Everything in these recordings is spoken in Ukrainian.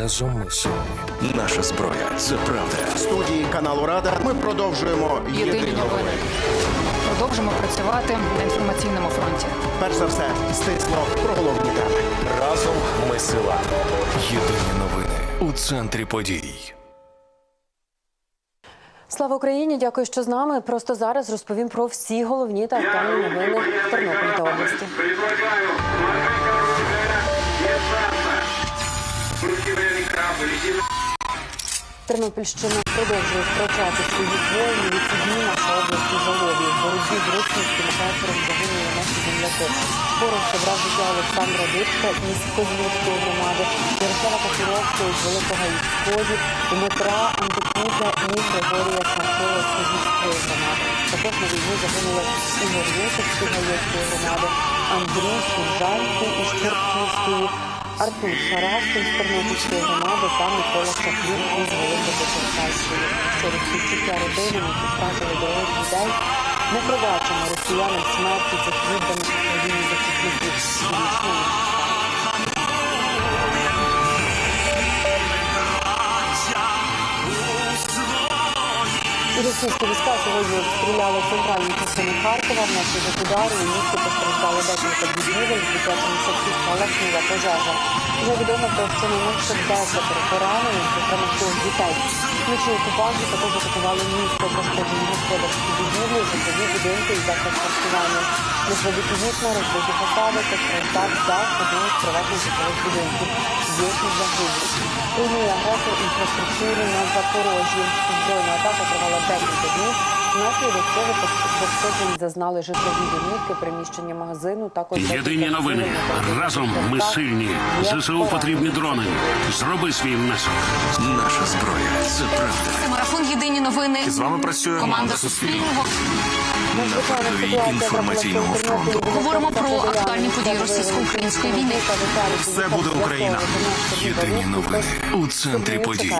Разом ми сильні. Наша зброя це правда. В студії каналу Рада ми продовжуємо Єдині новини. Продовжимо працювати на інформаційному фронті. Перш за все, стисло про головні теми. Разом ми сила. Єдині новини у центрі подій. Слава Україні! Дякую, що з нами. Просто зараз розповім про всі головні та актуальні новини в Тернополі та області. Тернопільщина продовжує втрачати свої воїни від дні наша область у жалобі. В боротьбі з російським агресором загинули наші земляки. Ворог забрав життя Олександра Дичка із Козлівської громади, Ярослава Косіровського з Великого Ісході, Дмитра Антипуза і Григорія Смачова з Козлівської громади. Також на війні загинули Ігор Гаєцької громади, Андрій Сужанко із Чортківської, Артур Шараскін з Тернопільської громади та Микола Шахлюк із Великопечерківської. Через співчуття родини, які втратили дорогих людей, не пробачимо росіянам смерті цих відданих Україні захисників. Російські війська сьогодні обстріляли центральні частини Харкова. Внаслідок удару у місті постраждали декілька будівель, в дитячому садку спалахнула пожежа. Вже відомо про щонайменше 10 поранених, зокрема трьох дітей. Вночі окупанти також атакували місто, пошкоджені господарські будівлі, житлові будинки і заклад харчування. Вікна, розбиті фасади, постраждав дах одного з приватних житлових будинків. Є і загиблі. Руйнує агресор інфраструктури на Запорожжі. Збройна атака тривала декілька днів. Внаслідок цього пошкоджень зазнали житлові домівки, приміщення магазину. Також Єдині новини. Разом ми сильні. ЗСУ потрібні дрони. Зроби свій внесок. Наша зброя це правда. Це марафон Єдині новини. з вами працює команда Суспільного. Передовій інформаційного фронту. Говоримо про актуальні події російсько-української війни. Все буде Україна. Єдині новини у центрі подій.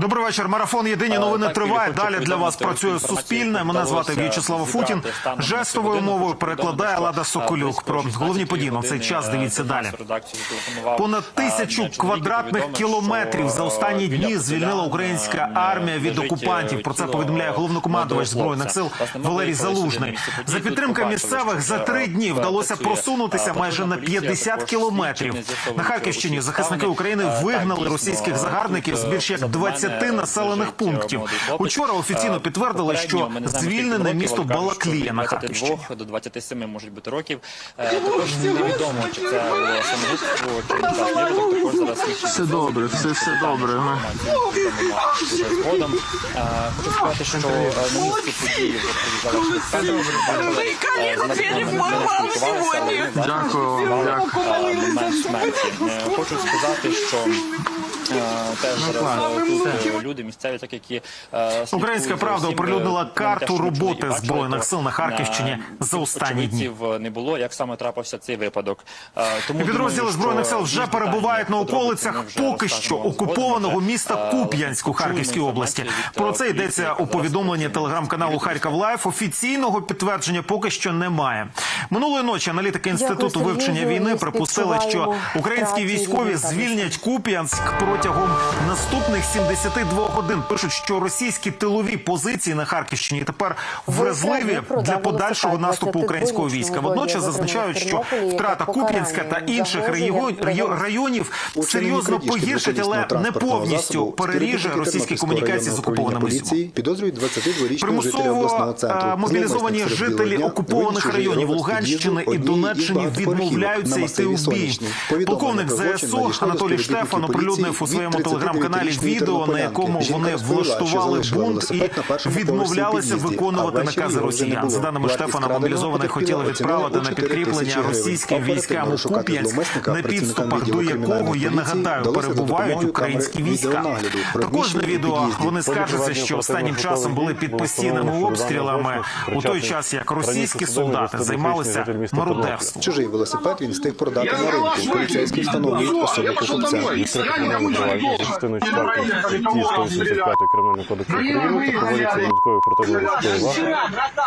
Добрий вечір. Марафон Єдині новини триває. Далі для вас працює Суспільне. Мене звати В'ячеслав Футін. Жестовою мовою перекладає Лада Соколюк. Про головні події на цей час дивіться далі. Понад тисячу квадратних кілометрів за останні дні звільнила українська армія від окупантів. Про це повідомляє головнокомандувач збройних сил Валерій Залужний. За підтримки місцевих за три дні вдалося просунутися майже на 50 кілометрів. На Харківщині захисники України вигнали російських загарбників з більш як 20 населених пунктів. Учора офіційно підтвердили, що звільнене місто Балаклія на Харківщині. 22 до 27 можуть бути років. Е, Також невідомо, чи це самогубство, чи. Також зараз все добре, все все добре. Згодом. Е, Хочу сказати, що е, на місці події вже приїжджала. Дякую. Е, Хочу сказати, що е, теж зараз е, тут е, люди місцеві, так які е, Українська правда оприлюднила е, карту роботи бачили, Збройних сил на Харківщині за останні дні. не було, як саме трапився цей випадок. Е, Тому Підрозділи думаю, збройних сил вже перебувають на околицях поки що окупованого міста Е, Куп'янськ у Харківській області. Про це йдеться у повідомленні телеграм-каналу Харків Лайф. Офіційного підтвердження поки що немає. Минулої ночі аналітики інституту вивчення війни припустили, що українські військові звільнять Куп'янськ протягом наступних 72 годин. Пишуть, що російські тилові позиції на Харківщині тепер вразливі для подальшого наступу українського війська. Водночас зазначають, що втрата Куп'янська та інших районів серйозно погіршить, але не повністю переріже російські комунікації з окупованими зонами. Підозрюють 22-річного жителя Примусово обласного центру. мобілізовані жителі окупованих районів Луганщини і Донеччини відмовляються йти у бій. Полковник ЗСУ Анатолій Штефан оприлюднив у своєму телеграм-каналі відео, на тернополянки. Якому вони влаштували бунт і відмовлялися виконувати накази росіян. За даними Штефана, мобілізованих хотіли відправити на підкріплення російським військам у Куп'янськ на підступах до якого я нагадаю перебувають українські війська. Також на відео вони скаржаться, що останнім часом були під постійними обстрілами у той час, як російські солдати займалися мародерством. Чужий велосипед він встиг продати на ринку. Поліцейські встановлюють особу покупця. частиною 4 статті 185 Кримінального кодексу України та проводяться додаткові оперативно-розшукові заходи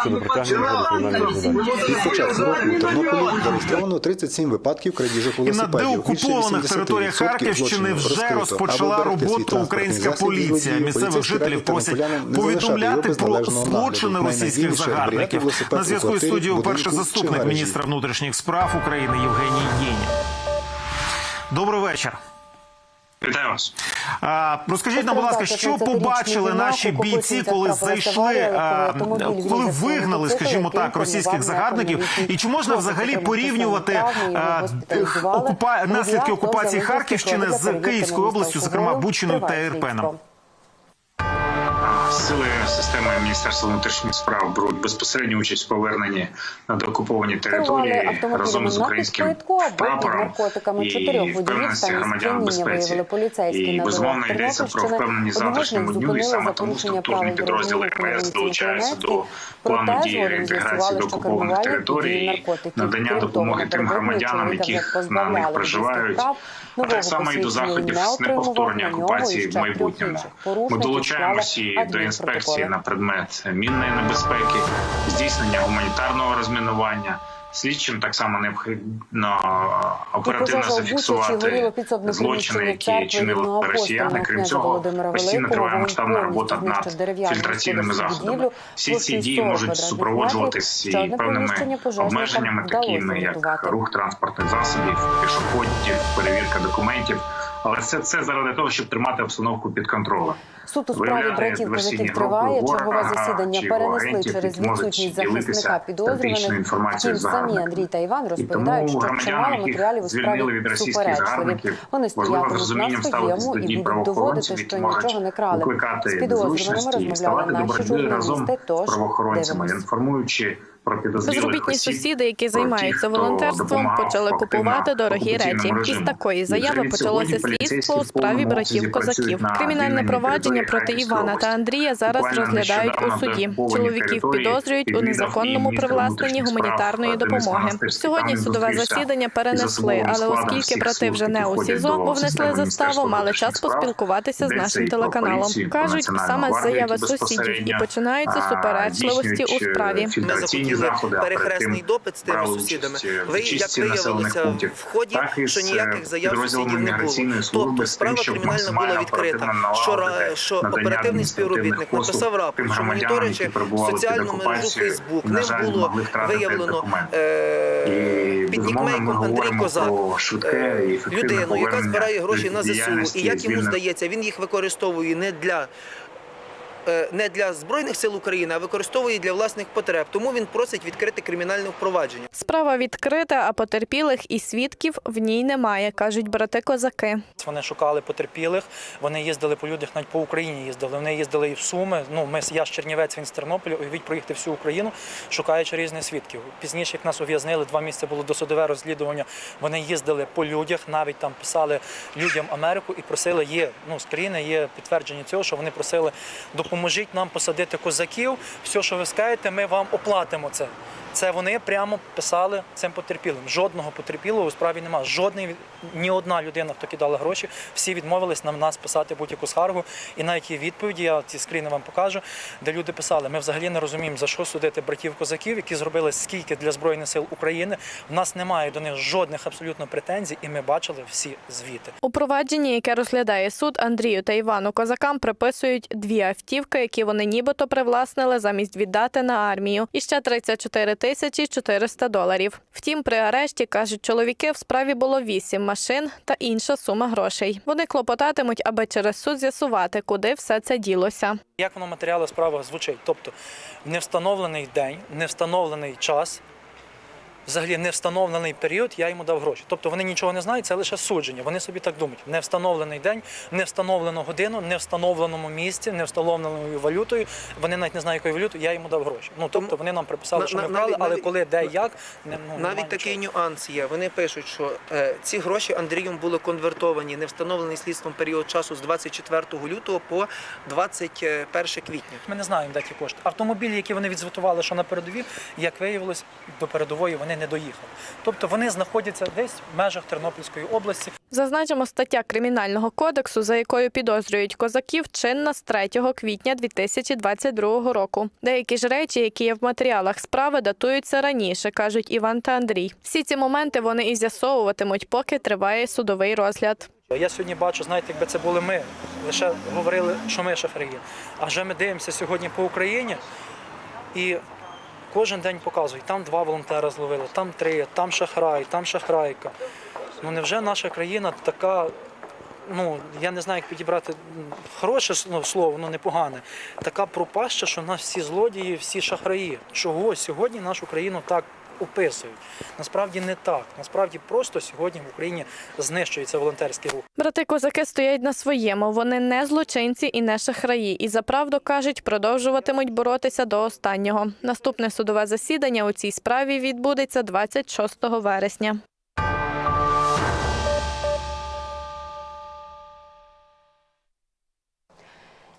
щодо притягнення до кримінальної відповідальності. Від початку року у Тернополі зареєстровано 37 випадків крадіжок І на деокупованих територіях Харківщини вже розпочала роботу українська поліція. Місцевих жителів просять повідомляти про злочини російських загарбників. На зв'язку із студією перший заступник міністра внутрішніх справ України Євгеній Єнін. Добрий вечір. Вітаю вас. А, розкажіть нам, будь ласка, що побачили наші бійці, коли зайшли, а, коли вигнали, скажімо так, російських загарбників? І чи можна взагалі порівнювати а, окупа... наслідки окупації Харківщини з Київською областю, зокрема Бучиною та Ірпеном? Сили системи Міністерства внутрішніх справ беруть безпосередню участь в поверненні на деокуповані території разом з українським прапором і впевненості громадян безпеці. І безумовно йдеться про впевненість завтрашньому дню, і саме тому структурні підрозділи МВС долучаються до плану дії реінтеграції до окупованих територій, надання допомоги тим громадянам, яких на них проживають. А так само і до заходів з неповторення окупації в майбутньому. Ми долучаємося до інспекції на предмет мінної небезпеки, здійснення гуманітарного розмінування. Слідчим так само необхідно оперативно зафіксувати злочини, які чинили росіяни. Крім цього, постійно триває масштабна робота над фільтраційними заходами. Всі ці дії можуть супроводжуватись і певними обмеженнями, такими як рух транспортних засобів, пішоходів, перевірка документів. Але все це заради того, щоб тримати обстановку під контролем. Суд у справі братів козаків триває. Чергове засідання перенесли через відсутність захисника підозрюваних. Втім, самі Андрій та Іван розповідають, що чимало матеріалів у справі суперечливі. Вони стоятимуть на своєму і будуть доводити, що нічого не крали. З підозрюваними розмовляли наші журналісти. Тож правоохоронцями, інформуючи підозрілих Безробітні сусіди, які займаються волонтерством, почали купувати дорогі речі. Із такої заяви почалося слідство у справі братів козаків. Кримінальне провадження проти Івана та. Андрія зараз розглядають у суді. Чоловіків підозрюють у незаконному привласненні гуманітарної допомоги. Сьогодні судове засідання перенесли, але оскільки брати вже не у СІЗО, бо внесли заставу, мали час поспілкуватися з нашим телеканалом. Кажуть, саме з заяви сусідів і починаються суперечливості у справі. Е, заходи, перехресний допит з тими сусідами. Ви як виявилося в ході, що ніяких е, заяв сусідів не було. Тобто справа кримінальна була відкрита. Що, що оперативний співробітник написав рапорт, що моніторячи соціальну мережу Фейсбук, жаль, було виявлено е, під безумовно, Андрій Козак е, людину, яка збирає гроші на ЗСУ. І як йому здається, він їх використовує не для. Е, Не для збройних сил України, а використовує для власних потреб. Тому він просить відкрити кримінальне впровадження. Справа відкрита, а потерпілих і свідків в ній немає, кажуть брати козаки. Вони шукали потерпілих. Вони їздили по людях, навіть по Україні їздили. Вони їздили і в Суми. Ну ми я з Чернівець, він з Тернополя. Уявіть проїхати всю Україну, шукаючи різних свідків. Пізніше, як нас ув'язнили, два місяці було досудове розслідування. Вони їздили по людях, навіть там писали людям Америку і просили. Є ну з країни є підтвердження цього, що вони просили допоможіть нам посадити козаків. Все, що ви скажете, ми вам оплатимо це. Це вони прямо писали цим потерпілим. Жодного потерпілого у справі немає. Жодний ні одна людина, хто кидала гроші, всі відмовились на нас писати будь-яку скаргу. І навіть є відповіді, я ці скріни вам покажу, де люди писали: ми взагалі не розуміємо, за що судити братів козаків, які зробили скільки для збройних сил України. В нас немає до них жодних абсолютно претензій, і ми бачили всі звіти. У провадженні, яке розглядає суд, Андрію та Івану Козакам приписують дві автівки, які вони нібито привласнили замість віддати на армію, і ще 34 тисячі 400 доларів. Втім, при арешті кажуть, чоловіки в справі було вісім машин та інша сума грошей. Вони клопотатимуть, аби через суд з'ясувати, куди все це ділося. Як воно матеріали справи звучить? Тобто не встановлений день, не встановлений час, взагалі не встановлений період, я йому дав гроші. Тобто вони нічого не знають, це лише судження. Вони собі так думають. Не встановлений день, не встановлену годину, не встановленому місці, не встановленою валютою. Вони навіть не знають, якою валютою, я йому дав гроші. Ну тобто вони нам приписали, що ми брали, але коли, де, як, не, ну, Навіть такий нюанс є. Вони пишуть, що е, ці гроші Андрієм були конвертовані, не встановлений слідством період часу з 24 лютого по 21 квітня. Ми не знаємо, де ті кошти. Автомобілі, які вони відзвітували, що на передовій, як виявилось, до передової вони вони не доїхали. Тобто вони знаходяться десь в межах Тернопільської області. Зазначимо, стаття Кримінального кодексу, за якою підозрюють козаків, чинна з 3 квітня 2022 року. Деякі ж речі, які є в матеріалах справи, датуються раніше, кажуть Іван та Андрій. Всі ці моменти вони і з'ясовуватимуть, поки триває судовий розгляд. Я сьогодні бачу, знаєте, якби це були ми, лише говорили, що ми шахраї. А вже ми дивимося сьогодні по Україні і кожен день показують, там два волонтера зловили, там три, там шахрай, там шахрайка. Ну невже наша країна така, ну я не знаю, як підібрати хороше ну, слово, ну непогане, така пропаща, що нас всі злодії, всі шахраї. Чого сьогодні нашу країну так описують? Насправді не так. Насправді просто сьогодні в Україні знищується волонтерський рух. Брати козаки стоять на своєму. Вони не злочинці і не шахраї. І за правду кажуть, продовжуватимуть боротися до останнього. Наступне судове засідання у цій справі відбудеться 26 вересня.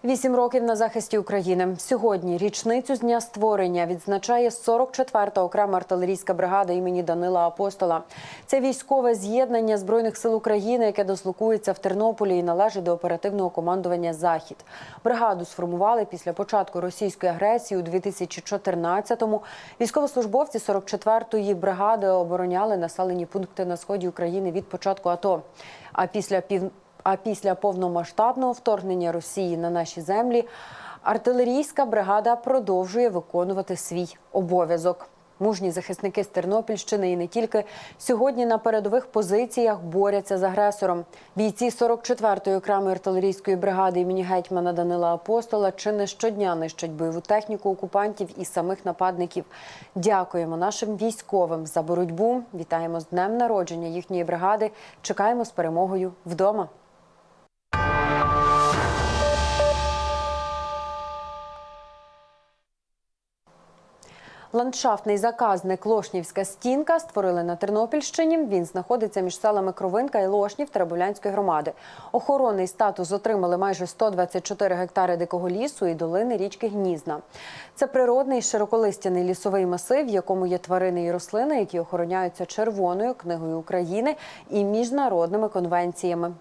Вісім років на захисті України. Сьогодні річницю з дня створення відзначає 44-та окрема артилерійська бригада імені Данила Апостола. Це військове з'єднання збройних сил України, яке дислокується в Тернополі і належить до оперативного командування Захід. Бригаду сформували після початку російської агресії у 2014-му. Військовослужбовці 44-ї бригади обороняли населені пункти на сході України від початку АТО. А після пів а після повномасштабного вторгнення Росії на наші землі артилерійська бригада продовжує виконувати свій обов'язок. Мужні захисники з Тернопільщини і не тільки сьогодні на передових позиціях борються з агресором. Бійці 44-ї окремої артилерійської бригади імені гетьмана Данила Апостола чи не щодня нищать бойову техніку окупантів і самих нападників. Дякуємо нашим військовим за боротьбу. Вітаємо з днем народження їхньої бригади. Чекаємо з перемогою вдома. Ландшафтний заказник Лошнівська стінка створили на Тернопільщині. Він знаходиться між селами Кровинка і Лошнів Теребулянської громади. Охоронний статус отримали майже 124 гектари дикого лісу і долини річки Гнізна. Це природний широколистяний лісовий масив, в якому є тварини і рослини, які охороняються Червоною книгою України і міжнародними конвенціями.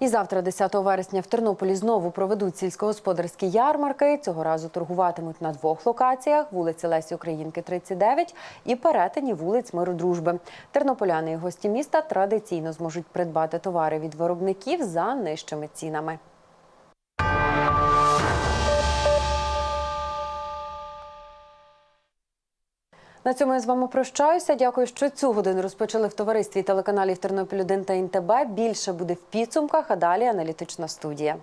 І завтра, 10 вересня, в Тернополі знову проведуть сільськогосподарські ярмарки. Цього разу торгуватимуть на двох локаціях: вулиці Лесі Українки, 39 і перетині вулиць Миру Дружби. Тернополяни і гості міста традиційно зможуть придбати товари від виробників за нижчими цінами. На цьому я з вами прощаюся. Дякую, що цю годину розпочали в товаристві телеканалів Тернопіль 1 та Інтебе. Більше буде в підсумках, а далі аналітична студія.